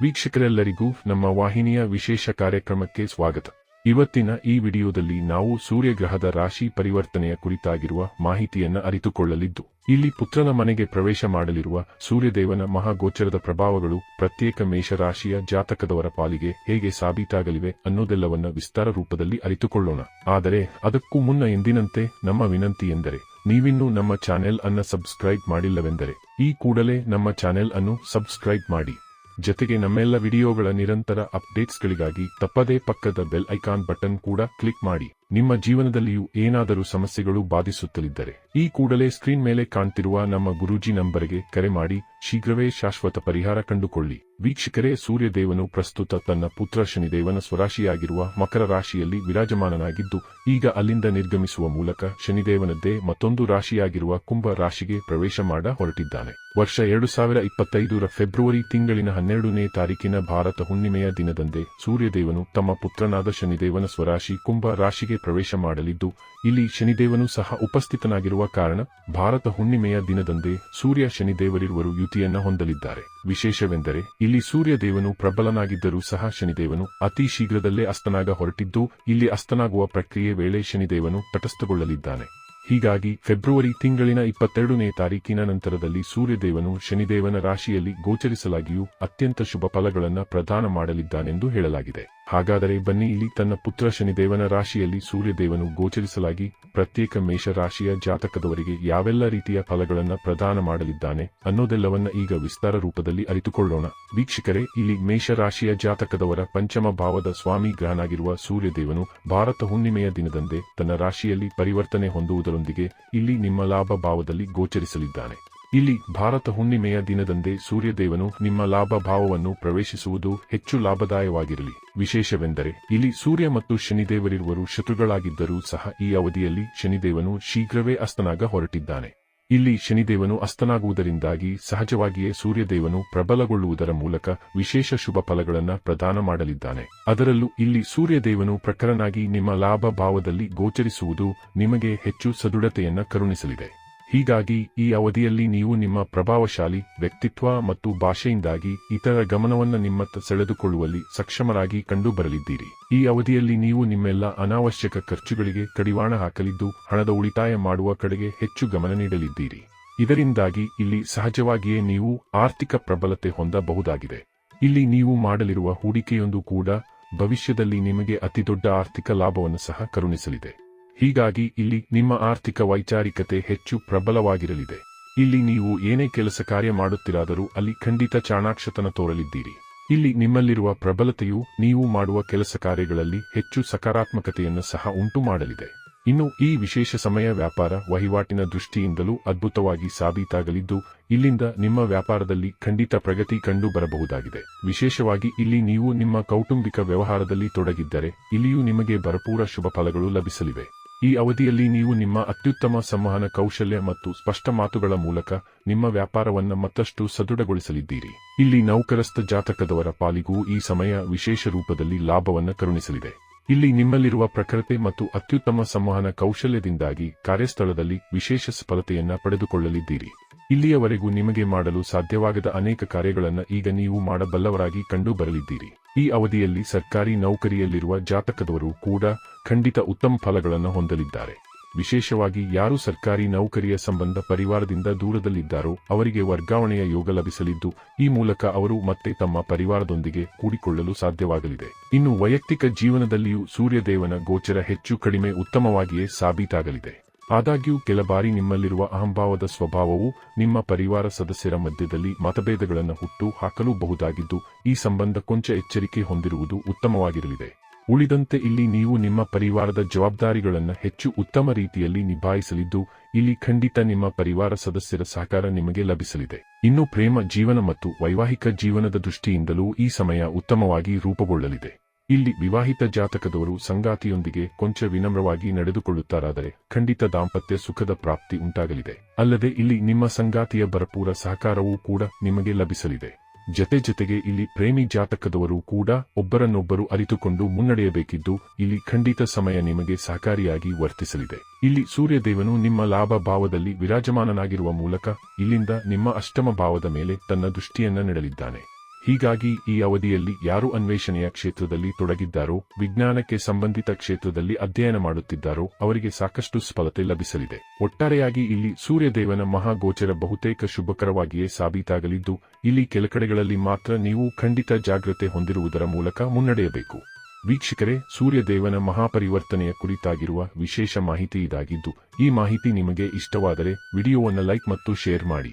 ವೀಕ್ಷಕರೆಲ್ಲರಿಗೂ ನಮ್ಮ ವಾಹಿನಿಯ ವಿಶೇಷ ಕಾರ್ಯಕ್ರಮಕ್ಕೆ ಸ್ವಾಗತ. ಇವತ್ತಿನ ಈ ವಿಡಿಯೋದಲ್ಲಿ ನಾವು ಸೂರ್ಯಗ್ರಹದ ರಾಶಿ ಪರಿವರ್ತನೆಯ ಕುರಿತಾಗಿರುವ ಮಾಹಿತಿಯನ್ನ ಅರಿತುಕೊಳ್ಳಲಿದ್ದು, ಇಲ್ಲಿ ಪುತ್ರನ ಮನೆಗೆ ಪ್ರವೇಶ ಮಾಡಲಿರುವ ಸೂರ್ಯದೇವನ ಮಹಾಗೋಚರದ ಪ್ರಭಾವಗಳು ಪ್ರತ್ಯೇಕ ಮೇಷರಾಶಿಯ ಜಾತಕದವರ ಪಾಲಿಗೆ ಹೇಗೆ ಸಾಬೀತಾಗಲಿವೆ ಅನ್ನೋದೆಲ್ಲವನ್ನ ವಿಸ್ತಾರ ರೂಪದಲ್ಲಿ ಅರಿತುಕೊಳ್ಳೋಣ. ಆದರೆ ಅದಕ್ಕೂ ಮುನ್ನ ಎಂದಿನಂತೆ ನಮ್ಮ ವಿನಂತಿ ಎಂದರೆ, ನೀವಿನ್ನೂ ನಮ್ಮ ಚಾನೆಲ್ ಅನ್ನ ಸಬ್ಸ್ಕ್ರೈಬ್ ಮಾಡಿಲ್ಲವೆಂದರೆ, ಈ ಕೂಡಲೇ ನಮ್ಮ ಚಾನೆಲ್ ಅನ್ನು ಸಬ್ಸ್ಕ್ರೈಬ್ ಮಾಡಿ. ಜೊತೆಗೆ ನಮ್ಮೆಲ್ಲ ವಿಡಿಯೋಗಳ ನಿರಂತರ ಅಪ್ಡೇಟ್ಸ್ಗಳಿಗಾಗಿ ತಪ್ಪದೇ ಪಕ್ಕದ ಬೆಲ್ ಐಕಾನ್ ಬಟನ್ ಕೂಡ ಕ್ಲಿಕ್ ಮಾಡಿ. ನಿಮ್ಮ ಜೀವನದಲ್ಲಿಯೂ ಏನಾದರೂ ಸಮಸ್ಯೆಗಳು ಬಾಧಿಸುತ್ತಲಿದ್ದರೆ ಈ ಕೂಡಲೇ ಸ್ಕ್ರೀನ್ ಮೇಲೆ ಕಾಣ್ತಿರುವ ನಮ್ಮ ಗುರೂಜಿ ನಂಬರ್ಗೆ ಕರೆ ಮಾಡಿ. ಶೀಘ್ರವೇ ಶಾಶ್ವತ ಪರಿಹಾರ ಕಂಡುಕೊಳ್ಳಿ. ವೀಕ್ಷಕರೇ, ಸೂರ್ಯದೇವನು ಪ್ರಸ್ತುತ ತನ್ನ ಪುತ್ರ ಶನಿದೇವನ ಸ್ವರಾಶಿಯಾಗಿರುವ ಮಕರ ರಾಶಿಯಲ್ಲಿ ವಿರಾಜಮಾನನಾಗಿದ್ದು, ಈಗ ಅಲ್ಲಿಂದ ನಿರ್ಗಮಿಸುವ ಮೂಲಕ ಶನಿದೇವನದ್ದೇ ಮತ್ತೊಂದು ರಾಶಿಯಾಗಿರುವ ಕುಂಭ ರಾಶಿಗೆ ಪ್ರವೇಶ ಮಾಡ ಹೊರಟಿದ್ದಾನೆ. ವರ್ಷ ಎರಡು ಸಾವಿರ ಇಪ್ಪತ್ತೈದರ ಫೆಬ್ರವರಿ ತಿಂಗಳಿನ ಹನ್ನೆರಡನೇ ತಾರೀಕಿನ ಭಾರತ ಹುಣ್ಣಿಮೆಯ ದಿನದಂದೇ ಸೂರ್ಯದೇವನು ತಮ್ಮ ಪುತ್ರನಾದ ಶನಿದೇವನ ಸ್ವರಾಶಿ ಕುಂಭ ರಾಶಿಗೆ ಪ್ರವೇಶ ಮಾಡಲಿದ್ದು, ಇಲ್ಲಿ ಶನಿದೇವನು ಸಹ ಉಪಸ್ಥಿತನಾಗಿರುವ ಕಾರಣ ಭಾರತ ಹುಣ್ಣಿಮೆಯ ದಿನದಂದೇ ಸೂರ್ಯ ಶನಿದೇವರಿರುವರು ಯುತಿಯನ್ನ ಹೊಂದಲಿದ್ದಾರೆ. ವಿಶೇಷವೆಂದರೆ, ಇಲ್ಲಿ ಸೂರ್ಯದೇವನು ಪ್ರಬಲನಾಗಿದ್ದರೂ ಸಹ ಶನಿದೇವನು ಅತಿ ಶೀಘ್ರದಲ್ಲೇ ಅಸ್ತನಾಗ ಹೊರಟಿದ್ದು ಇಲ್ಲಿ ಅಸ್ತನಾಗುವ ಪ್ರಕ್ರಿಯೆ ವೇಳೆ ಶನಿದೇವನು ತಟಸ್ಥಗೊಳ್ಳಲಿದ್ದಾನೆ. ಹೀಗಾಗಿ ಫೆಬ್ರವರಿ ತಿಂಗಳಿನ ಇಪ್ಪತ್ತೆರಡನೇ ತಾರೀಕಿನ ನಂತರದಲ್ಲಿ ಸೂರ್ಯದೇವನು ಶನಿದೇವನ ರಾಶಿಯಲ್ಲಿ ಗೋಚರಿಸಲಾಗಿಯೂ ಅತ್ಯಂತ ಶುಭ ಫಲಗಳನ್ನು ಪ್ರದಾನ ಮಾಡಲಿದ್ದಾನೆಂದು ಹೇಳಲಾಗಿದೆ. ಹಾಗಾದರೆ ಬನ್ನಿ ಇಲ್ಲಿ ತನ್ನ ಪುತ್ರ ಶನಿದೇವನ ರಾಶಿಯಲ್ಲಿ ಸೂರ್ಯದೇವನು ಗೋಚರಿಸಲಾಗಿ ಪ್ರತ್ಯೇಕ ಮೇಷ ರಾಶಿಯ ಜಾತಕದವರಿಗೆ ಯಾವೆಲ್ಲ ರೀತಿಯ ಫಲಗಳನ್ನು ಪ್ರದಾನ ಮಾಡಲಿದ್ದಾನೆ ಅನ್ನೋದೆಲ್ಲವನ್ನ ಈಗ ವಿಸ್ತಾರ ರೂಪದಲ್ಲಿ ಅರಿತುಕೊಳ್ಳೋಣ. ವೀಕ್ಷಕರೇ, ಇಲ್ಲಿ ಮೇಷ ರಾಶಿಯ ಜಾತಕದವರ ಪಂಚಮ ಭಾವದ ಸ್ವಾಮಿ ಗ್ರಹನಾಗಿರುವ ಸೂರ್ಯದೇವನು ಭಾರತ ಹುಣ್ಣಿಮೆಯ ದಿನದಂದೇ ತನ್ನ ರಾಶಿಯಲ್ಲಿ ಪರಿವರ್ತನೆ ಹೊಂದುವುದರೊಂದಿಗೆ ಇಲ್ಲಿ ನಿಮ್ಮ ಲಾಭ ಭಾವದಲ್ಲಿ ಗೋಚರಿಸಲಿದ್ದಾನೆ. ಇಲ್ಲಿ ಭಾರತ ಹುಣ್ಣಿಮೆಯ ದಿನದಂದೇ ಸೂರ್ಯದೇವನು ನಿಮ್ಮ ಲಾಭ ಭಾವವನ್ನು ಪ್ರವೇಶಿಸುವುದು ಹೆಚ್ಚು ಲಾಭದಾಯವಾಗಿರಲಿ ವಿಶೇಷವೆಂದರೆ ಇಲ್ಲಿ ಸೂರ್ಯ ಮತ್ತು ಶನಿದೇವರಿರುವರು ಶತ್ರುಗಳಾಗಿದ್ದರೂ ಸಹ ಈ ಅವಧಿಯಲ್ಲಿ ಶನಿದೇವನು ಶೀಘ್ರವೇ ಅಸ್ತನಾಗ ಹೊರಟಿದ್ದಾನೆ. ಇಲ್ಲಿ ಶನಿದೇವನು ಅಸ್ತನಾಗುವುದರಿಂದಾಗಿ ಸಹಜವಾಗಿಯೇ ಸೂರ್ಯದೇವನು ಪ್ರಬಲಗೊಳ್ಳುವುದರ ಮೂಲಕ ವಿಶೇಷ ಶುಭ ಫಲಗಳನ್ನು ಪ್ರದಾನ ಮಾಡಲಿದ್ದಾನೆ. ಅದರಲ್ಲೂ ಇಲ್ಲಿ ಸೂರ್ಯದೇವನು ಪ್ರಖರನಾಗಿ ನಿಮ್ಮ ಲಾಭ ಭಾವದಲ್ಲಿ ಗೋಚರಿಸುವುದು ನಿಮಗೆ ಹೆಚ್ಚು ಸದೃಢತೆಯನ್ನು ಕರುಣಿಸಲಿದೆ. ಹೀಗಾಗಿ ಈ ಅವಧಿಯಲ್ಲಿ ನೀವು ನಿಮ್ಮ ಪ್ರಭಾವಶಾಲಿ ವ್ಯಕ್ತಿತ್ವ ಮತ್ತು ಭಾಷೆಯಿಂದಾಗಿ ಇತರ ಗಮನವನ್ನು ನಿಮ್ಮತ್ತ ಸೆಳೆದುಕೊಳ್ಳುವಲ್ಲಿ ಸಕ್ಷಮರಾಗಿ ಕಂಡುಬರಲಿದ್ದೀರಿ. ಈ ಅವಧಿಯಲ್ಲಿ ನೀವು ನಿಮ್ಮೆಲ್ಲ ಅನಾವಶ್ಯಕ ಖರ್ಚುಗಳಿಗೆ ಕಡಿವಾಣ ಹಾಕಲಿದ್ದು ಹಣದ ಉಳಿತಾಯ ಮಾಡುವ ಕಡೆಗೆ ಹೆಚ್ಚು ಗಮನ ನೀಡಲಿದ್ದೀರಿ. ಇದರಿಂದಾಗಿ ಇಲ್ಲಿ ಸಹಜವಾಗಿಯೇ ನೀವು ಆರ್ಥಿಕ ಪ್ರಬಲತೆ ಹೊಂದಬಹುದಾಗಿದೆ. ಇಲ್ಲಿ ನೀವು ಮಾಡಲಿರುವ ಹೂಡಿಕೆಯೊಂದು ಕೂಡ ಭವಿಷ್ಯದಲ್ಲಿ ನಿಮಗೆ ಅತಿದೊಡ್ಡ ಆರ್ಥಿಕ ಲಾಭವನ್ನು ಸಹ ಕರುಣಿಸಲಿದೆ. ಹೀಗಾಗಿ ಇಲ್ಲಿ ನಿಮ್ಮ ಆರ್ಥಿಕ ವೈಚಾರಿಕತೆ ಹೆಚ್ಚು ಪ್ರಬಲವಾಗಿರಲಿದೆ. ಇಲ್ಲಿ ನೀವು ಏನೇ ಕೆಲಸ ಕಾರ್ಯ ಮಾಡುತ್ತಿರಾದರೂ ಅಲ್ಲಿ ಖಂಡಿತ ಚಾಣಾಕ್ಷತನ ತೋರಲಿದ್ದೀರಿ. ಇಲ್ಲಿ ನಿಮ್ಮಲ್ಲಿರುವ ಪ್ರಬಲತೆಯು ನೀವು ಮಾಡುವ ಕೆಲಸ ಕಾರ್ಯಗಳಲ್ಲಿ ಹೆಚ್ಚು ಸಕಾರಾತ್ಮಕತೆಯನ್ನು ಸಹ ಉಂಟು ಮಾಡಲಿದೆ. ಇನ್ನು ಈ ವಿಶೇಷ ಸಮಯ ವ್ಯಾಪಾರ ವಹಿವಾಟಿನ ದೃಷ್ಟಿಯಿಂದಲೂ ಅದ್ಭುತವಾಗಿ ಸಾಬೀತಾಗಲಿದ್ದು, ಇಲ್ಲಿಂದ ನಿಮ್ಮ ವ್ಯಾಪಾರದಲ್ಲಿ ಖಂಡಿತ ಪ್ರಗತಿ ಕಂಡು ಬರಬಹುದಾಗಿದೆ ವಿಶೇಷವಾಗಿ ಇಲ್ಲಿ ನೀವು ನಿಮ್ಮ ಕೌಟುಂಬಿಕ ವ್ಯವಹಾರದಲ್ಲಿ ತೊಡಗಿದ್ದರೆ, ಇಲ್ಲಿಯೂ ನಿಮಗೆ ಭರಪೂರ ಶುಭ ಫಲಗಳು ಲಭಿಸಲಿವೆ. ಈ ಅವಧಿಯಲ್ಲಿ ನೀವು ನಿಮ್ಮ ಅತ್ಯುತ್ತಮ ಸಂವಹನ ಕೌಶಲ್ಯ ಮತ್ತು ಸ್ಪಷ್ಟ ಮಾತುಗಳ ಮೂಲಕ ನಿಮ್ಮ ವ್ಯಾಪಾರವನ್ನು ಮತ್ತಷ್ಟು ಸದೃಢಗೊಳಿಸಲಿದ್ದೀರಿ. ಇಲ್ಲಿ ನೌಕರಸ್ಥ ಜಾತಕದವರ ಪಾಲಿಗೂ ಈ ಸಮಯ ವಿಶೇಷ ರೂಪದಲ್ಲಿ ಲಾಭವನ್ನು ಕರುಣಿಸಲಿದೆ. ಇಲ್ಲಿ ನಿಮ್ಮಲ್ಲಿರುವ ಪ್ರಖರತೆ ಮತ್ತು ಅತ್ಯುತ್ತಮ ಸಂವಹನ ಕೌಶಲ್ಯದಿಂದಾಗಿ ಕಾರ್ಯಸ್ಥಳದಲ್ಲಿ ವಿಶೇಷ ಸಫಲತೆಯನ್ನ ಪಡೆದುಕೊಳ್ಳಲಿದ್ದೀರಿ. ಇಲ್ಲಿಯವರೆಗೂ ನಿಮಗೆ ಮಾಡಲು ಸಾಧ್ಯವಾಗದ ಅನೇಕ ಕಾರ್ಯಗಳನ್ನು ಈಗ ನೀವು ಮಾಡಬಲ್ಲವರಾಗಿ ಕಂಡು ಬರಲಿದ್ದೀರಿ. ಈ ಅವಧಿಯಲ್ಲಿ ಸರ್ಕಾರಿ ನೌಕರಿಯಲ್ಲಿರುವ ಜಾತಕದವರು ಕೂಡ ಖಂಡಿತ ಉತ್ತಮ ಫಲಗಳನ್ನು ಹೊಂದಲಿದ್ದಾರೆ. ವಿಶೇಷವಾಗಿ ಯಾರು ಸರ್ಕಾರಿ ನೌಕರಿಯ ಸಂಬಂಧ ಪರಿವಾರದಿಂದ ದೂರದಲ್ಲಿದ್ದಾರೋ ಅವರಿಗೆ ವರ್ಗಾವಣೆಯ ಯೋಗ ಲಭಿಸಲಿದ್ದು, ಈ ಮೂಲಕ ಅವರು ಮತ್ತೆ ತಮ್ಮ ಪರಿವಾರದೊಂದಿಗೆ ಕೂಡಿಕೊಳ್ಳಲು ಸಾಧ್ಯವಾಗಲಿದೆ. ಇನ್ನು ವೈಯಕ್ತಿಕ ಜೀವನದಲ್ಲಿಯೂ ಸೂರ್ಯದೇವನ ಗೋಚರ ಹೆಚ್ಚು ಕಡಿಮೆ ಉತ್ತಮವಾಗಿಯೇ ಸಾಬೀತಾಗಲಿದೆ. ಆದಾಗ್ಯೂ, ಕೆಲ ಬಾರಿ ನಿಮ್ಮಲ್ಲಿರುವ ಅಹಂಭಾವದ ಸ್ವಭಾವವು ನಿಮ್ಮ ಪರಿವಾರ ಸದಸ್ಯರ ಮಧ್ಯದಲ್ಲಿ ಮತಭೇದಗಳನ್ನು ಹುಟ್ಟು ಹಾಕಲೂಬಹುದಾಗಿದ್ದು, ಈ ಸಂಬಂಧ ಕೊಂಚ ಎಚ್ಚರಿಕೆ ಹೊಂದಿರುವುದು ಉತ್ತಮವಾಗಿರಲಿದೆ. ಉಳಿದಂತೆ ಇಲ್ಲಿ ನೀವು ನಿಮ್ಮ ಪರಿವಾರದ ಜವಾಬ್ದಾರಿಗಳನ್ನು ಹೆಚ್ಚು ಉತ್ತಮ ರೀತಿಯಲ್ಲಿ ನಿಭಾಯಿಸಲಿದ್ದು, ಇಲ್ಲಿ ಖಂಡಿತ ನಿಮ್ಮ ಪರಿವಾರ ಸದಸ್ಯರ ಸಹಕಾರ ನಿಮಗೆ ಲಭಿಸಲಿದೆ. ಇನ್ನು ಪ್ರೇಮ, ಜೀವನ ಮತ್ತು ವೈವಾಹಿಕ ಜೀವನದ ದೃಷ್ಟಿಯಿಂದಲೂ ಈ ಸಮಯ ಉತ್ತಮವಾಗಿ ರೂಪುಗೊಳ್ಳಲಿದೆ. ಇಲ್ಲಿ ವಿವಾಹಿತ ಜಾತಕದವರು ಸಂಗಾತಿಯೊಂದಿಗೆ ಕೊಂಚ ವಿನಮ್ರವಾಗಿ ನಡೆದುಕೊಳ್ಳುತ್ತಾರಾದರೆ ಖಂಡಿತ ದಾಂಪತ್ಯ ಸುಖದ ಪ್ರಾಪ್ತಿ ಉಂಟಾಗಲಿದೆ. ಅಲ್ಲದೆ ಇಲ್ಲಿ ನಿಮ್ಮ ಸಂಗಾತಿಯ ಭರಪೂರ ಸಹಕಾರವೂ ಕೂಡ ನಿಮಗೆ ಲಭಿಸಲಿದೆ. ಜತೆ ಜತೆಗೆ ಇಲ್ಲಿ ಪ್ರೇಮಿ ಜಾತಕದವರು ಕೂಡ ಒಬ್ಬರನ್ನೊಬ್ಬರು ಅರಿತುಕೊಂಡು ಮುನ್ನಡೆಯಬೇಕಿದ್ದು ಇಲ್ಲಿ ಖಂಡಿತ ಸಮಯ ನಿಮಗೆ ಸಹಕಾರಿಯಾಗಿ ವರ್ತಿಸಲಿದೆ. ಇಲ್ಲಿ ಸೂರ್ಯದೇವನು ನಿಮ್ಮ ಲಾಭ ಭಾವದಲ್ಲಿ ವಿರಾಜಮಾನನಾಗಿರುವ ಮೂಲಕ ಇಲ್ಲಿಂದ ನಿಮ್ಮ ಅಷ್ಟಮ ಭಾವದ ಮೇಲೆ ತನ್ನ ದೃಷ್ಟಿಯನ್ನ ನೆಡಲಿದ್ದಾನೆ. ಹೀಗಾಗಿ ಈ ಅವಧಿಯಲ್ಲಿ ಯಾರು ಅನ್ವೇಷಣೆಯ ಕ್ಷೇತ್ರದಲ್ಲಿ ತೊಡಗಿದ್ದಾರೋ, ವಿಜ್ಞಾನಕ್ಕೆ ಸಂಬಂಧಿತ ಕ್ಷೇತ್ರದಲ್ಲಿ ಅಧ್ಯಯನ ಮಾಡುತ್ತಿದ್ದಾರೋ, ಅವರಿಗೆ ಸಾಕಷ್ಟು ಸ್ಫಲತೆ ಲಭಿಸಲಿದೆ. ಒಟ್ಟಾರೆಯಾಗಿ ಇಲ್ಲಿ ಸೂರ್ಯದೇವನ ಮಹಾಗೋಚರ ಬಹುತೇಕ ಶುಭಕರವಾಗಿಯೇ ಸಾಬೀತಾಗಲಿದ್ದು, ಇಲ್ಲಿ ಕೆಲಕಡೆಗಳಲ್ಲಿ ಮಾತ್ರ ನೀವು ಖಂಡಿತ ಜಾಗ್ರತೆ ಹೊಂದಿರುವುದರ ಮೂಲಕ ಮುನ್ನಡೆಯಬೇಕು. ವೀಕ್ಷಕರೇ, ಸೂರ್ಯದೇವನ ಮಹಾಪರಿವರ್ತನೆಯ ಕುರಿತಾಗಿರುವ ವಿಶೇಷ ಮಾಹಿತಿ ಇದಾಗಿದ್ದು, ಈ ಮಾಹಿತಿ ನಿಮಗೆ ಇಷ್ಟವಾದರೆ ವಿಡಿಯೋವನ್ನು ಲೈಕ್ ಮತ್ತು ಶೇರ್ ಮಾಡಿ.